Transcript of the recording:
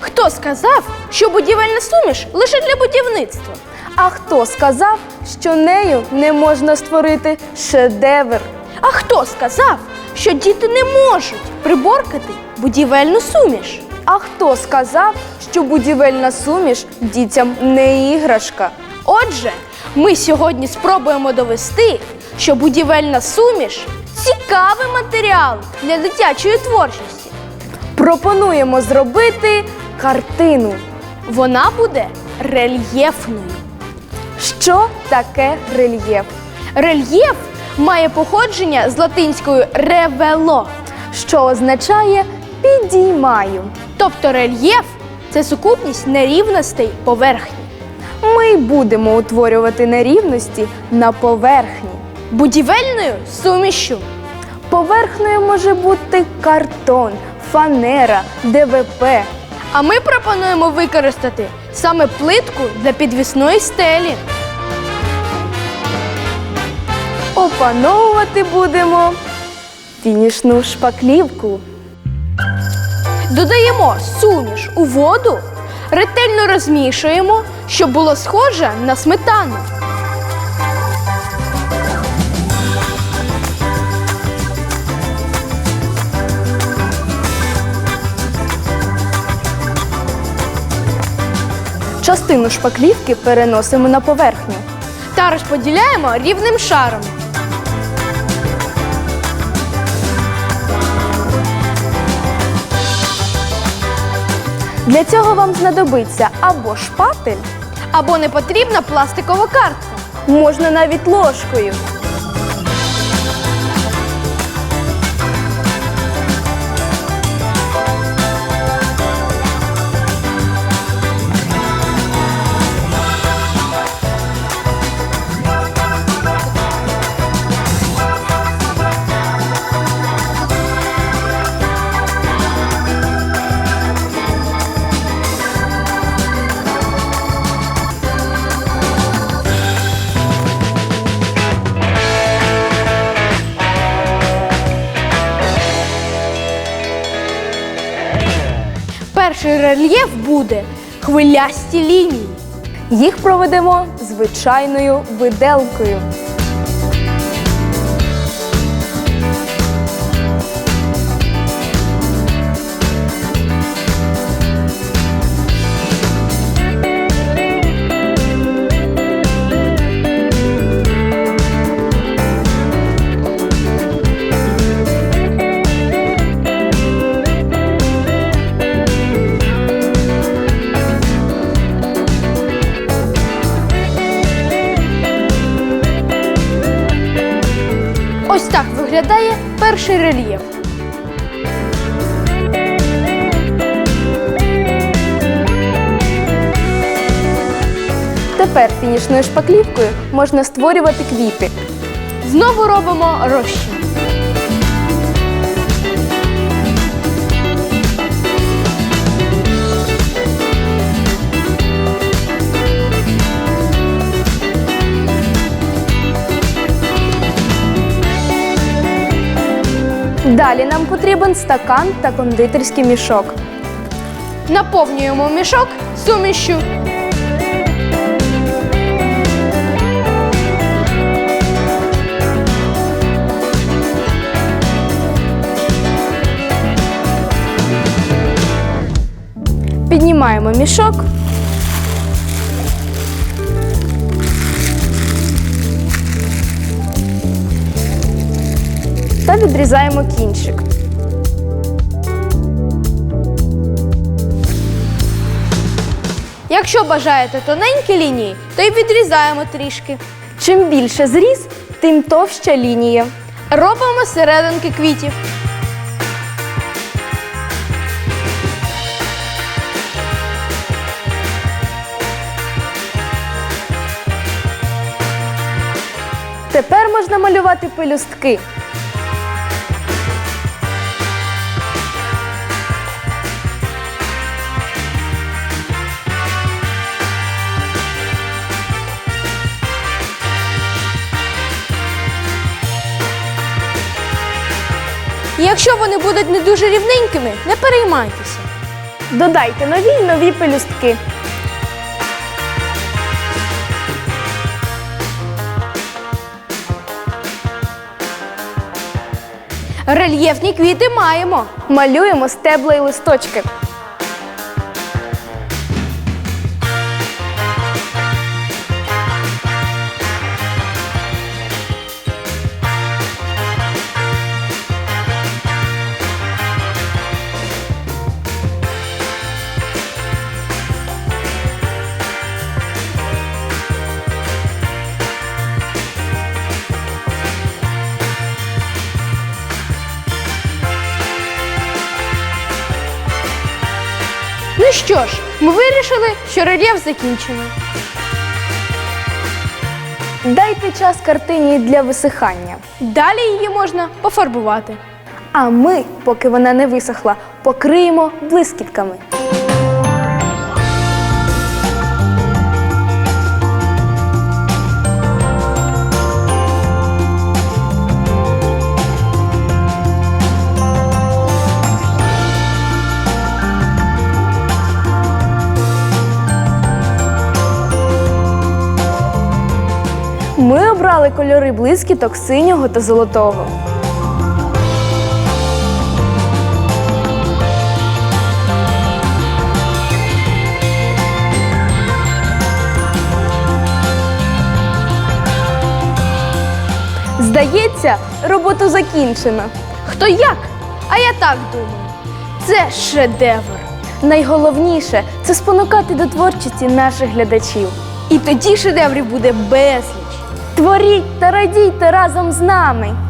Хто сказав, що будівельна суміш лише для будівництва? А хто сказав, що нею не можна створити шедевр? А хто сказав, що діти не можуть приборкати будівельну суміш? А хто сказав, що будівельна суміш дітям не іграшка? Отже, ми сьогодні спробуємо довести, що будівельна суміш цікавий матеріал для дитячої творчості. Пропонуємо зробити картину. Вона буде рельєфною. Що таке рельєф? Рельєф має походження з латинською ревело, Що означає підіймаю. тобто рельєф це сукупність нерівностей поверхні. Ми будемо утворювати нерівності на поверхні. Будівельною сумішю. Поверхнею може бути картон, фанера, ДВП. А ми пропонуємо використати саме плитку для підвісної стелі. Опановувати будемо фінішну шпаклівку. Додаємо суміш у воду, ретельно розмішуємо, щоб було схоже на сметану. Частину шпаклівки переносимо на поверхню. та розподіляємо рівним шаром. Для цього вам знадобиться або шпатель, Або не потрібна пластикова картка. можна навіть ложкою. Перший рельєф буде хвилясті лінії. Їх проведемо звичайною виделкою. Перший рельєф. Тепер фінішною шпаклівкою можна створювати квіти. Знову робимо розчин. Далі нам потрібен стакан та кондитерський мішок. Наповнюємо мішок сумішю. Піднімаємо мішок. Та відрізаємо кінчик. Якщо бажаєте тоненькі лінії, то й відрізаємо трішки. Чим більше зріз, тим товща лінія. Робимо серединки квітів. Тепер можна малювати пелюстки. І якщо вони будуть не дуже рівненькими, не переймайтеся. Додайте нові й нові пелюстки. Рельєфні квіти маємо. Малюємо стебла і листочки. Що ж, ми вирішили, що рельєф закінчено. Дайте час картині для висихання. Далі її можна пофарбувати. А ми, поки вона не висохла, покриємо блискітками. Ми обрали кольори блискіток синього та золотого. Здається, робота закінчена. Хто як? А я так думаю. Це шедевр. Найголовніше це спонукати до творчості наших глядачів. І тоді шедеврів буде безліч. Творіть та радійте разом з нами.